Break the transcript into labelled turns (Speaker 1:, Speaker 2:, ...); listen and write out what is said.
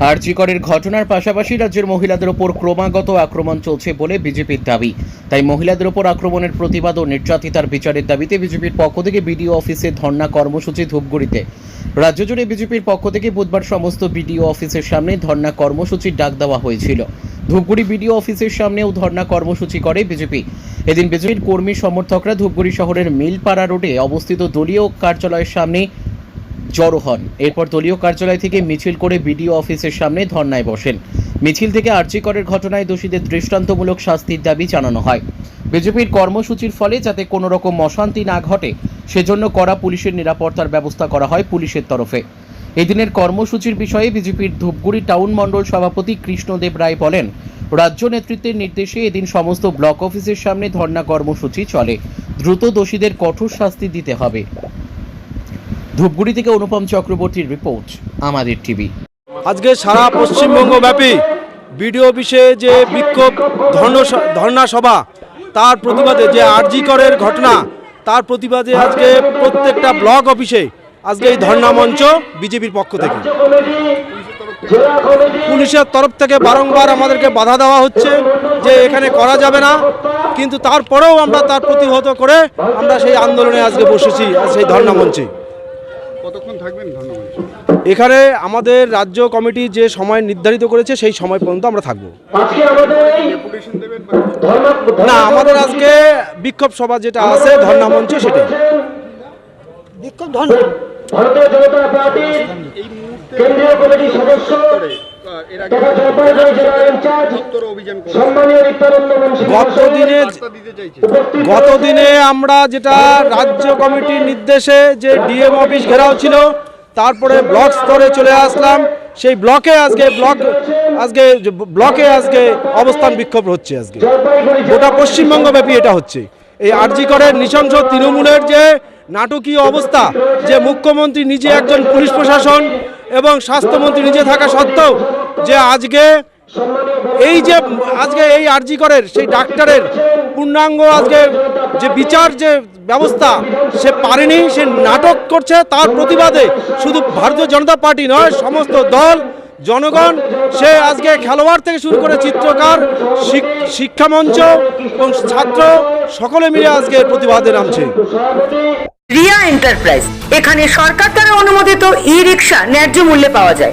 Speaker 1: আরজিকরের ঘটনার পাশাপাশি রাজ্যের মহিলাদের ওপর ক্রমাগত আক্রমণ চলছে বলে বিজেপির দাবি। তাই মহিলাদের ওপর আক্রমণের প্রতিবাদ ও নির্যাতিতার বিচারের দাবিতে বিজেপির পক্ষ থেকে বিডিও অফিসে ধর্ণা কর্মসূচি ধূপগুড়িতে। রাজ্য জুড়ে বিজেপির পক্ষ থেকে বুধবার সমস্ত বিডিও অফিসের সামনে ধর্ণা কর্মসূচির ডাক দেওয়া হয়েছিল। ধূপগুড়ি বিডিও অফিসের সামনেও ধর্ণা কর্মসূচি করে বিজেপি। এদিন বিজেপির কর্মী সমর্থকরা ধূপগুড়ি শহরের মিলপাড়া রোডে অবস্থিত দলীয় কার্যালয়ের সামনে জড়ো হন। এরপর দলীয় কার্যালয় থেকে মিছিল করে বিডিও অফিসের সামনে ধর্নায় বসেন। মিছিল থেকে আর্চিকরের ঘটনায় দোষীদের দৃষ্টান্তমূলক শাস্তির দাবি জানানো হয়। বিজেপির কর্মসূচির ফলে যাতে কোনো রকম অশান্তি না ঘটে, সেজন্য কড়া পুলিশের নিরাপত্তার ব্যবস্থা করা হয় পুলিশের তরফে। এদিনের কর্মসূচির বিষয়ে বিজেপির ধূপগুড়ি টাউন মণ্ডল সভাপতি কৃষ্ণদেব রায় বলেন, রাজ্য নেতৃত্বের নির্দেশে এদিন সমস্ত ব্লক অফিসের সামনে ধর্না কর্মসূচি চলে। দ্রুত দোষীদের কঠোর শাস্তি দিতে হবে। ধূপগুড়ি থেকে অনুপম চক্রবর্তীর রিপোর্ট, আমাদের টিভি।
Speaker 2: আজকে সারা পশ্চিমবঙ্গ ব্যাপী বিডিও অফিসে যে বিক্ষোভ ধর্ণ সভা, তার প্রতিবাদে যে আরজি করের ঘটনা, তার প্রতিবাদে আজকে প্রত্যেকটা ব্লক অফিসে আজকে এই ধর্ণা মঞ্চ বিজেপির পক্ষ থেকে। পুলিশের তরফ থেকে বারংবার আমাদেরকে বাধা দেওয়া হচ্ছে যে এখানে করা যাবে না, কিন্তু তারপরেও আমরা তার প্রতিহত করে আমরা সেই আন্দোলনে আজকে বসেছি সেই ধর্ণা মঞ্চে।
Speaker 3: কতক্ষণ থাকবেন? ধন্যবাদ।
Speaker 2: এখানে আমাদের রাজ্য কমিটি যে সময় নির্ধারিত করেছে সেই সময় পর্যন্ত আমরা থাকব। না আমাদের আজকে বিক্ষোভ সভা যেটা আছে ধর্ণা মঞ্চ সেটা
Speaker 4: বিক্ষোভ ধর্ণা
Speaker 5: ভারতীয় জনতা পার্টির কেন্দ্রীয় কমিটির সদস্য
Speaker 3: করে, আহ, এর আগে
Speaker 5: তথা জলপাইগুড়ি জেলার ইনচার্জ
Speaker 3: উত্তর অভিযান করে
Speaker 5: সম্মানীয় নিত্যানন্দ মুন্সি
Speaker 2: গত দিনে
Speaker 3: বার্তা দিতে চাইছে।
Speaker 2: গত দিনে আমরা যেটা রাজ্য কমিটির নির্দেশে যে ডিএম অফিস ঘেরাও ছিল তারপরে ব্লক স্তরে চলে আসলাম। সেই ব্লকে আজকে ব্লক আজকে ব্লকে আজকে অবস্থান বিক্ষোভ হচ্ছে আজকে। গোটা পশ্চিমবঙ্গ ব্যাপী এটা হচ্ছে। এই আরজি করের নৃশংস তৃণমূলের যে নাটকীয় অবস্থা যে মুখ্যমন্ত্রী নিজে একজন পুলিশ প্রশাসন এবং স্বাস্থ্যমন্ত্রী নিজে থাকা সত্ত্বেও যে আজকে এই যে আজকে এই আরজি করের, সেই ডাক্তারের পূর্ণাঙ্গ আজকে যে বিচার, যে ব্যবস্থা সে পারেনি, সে নাটক করছে, তার প্রতিবাদে শুধু ভারতীয় জনতা পার্টি নয়, সমস্ত দল, জনগণ, সে আজকে খেলোয়াড় থেকে শুরু করে চিত্রকার, শিক- শিক্ষা মঞ্চ এবং ছাত্র, সকলে মিলে আজকে প্রতিবাদে নামছে।
Speaker 6: রিয়া এন্টারপ্রাইজ, এখানে সরকার দ্বারা অনুমোদিত ই রিক্সা ন্যায্য মূল্যে পাওয়া যায়।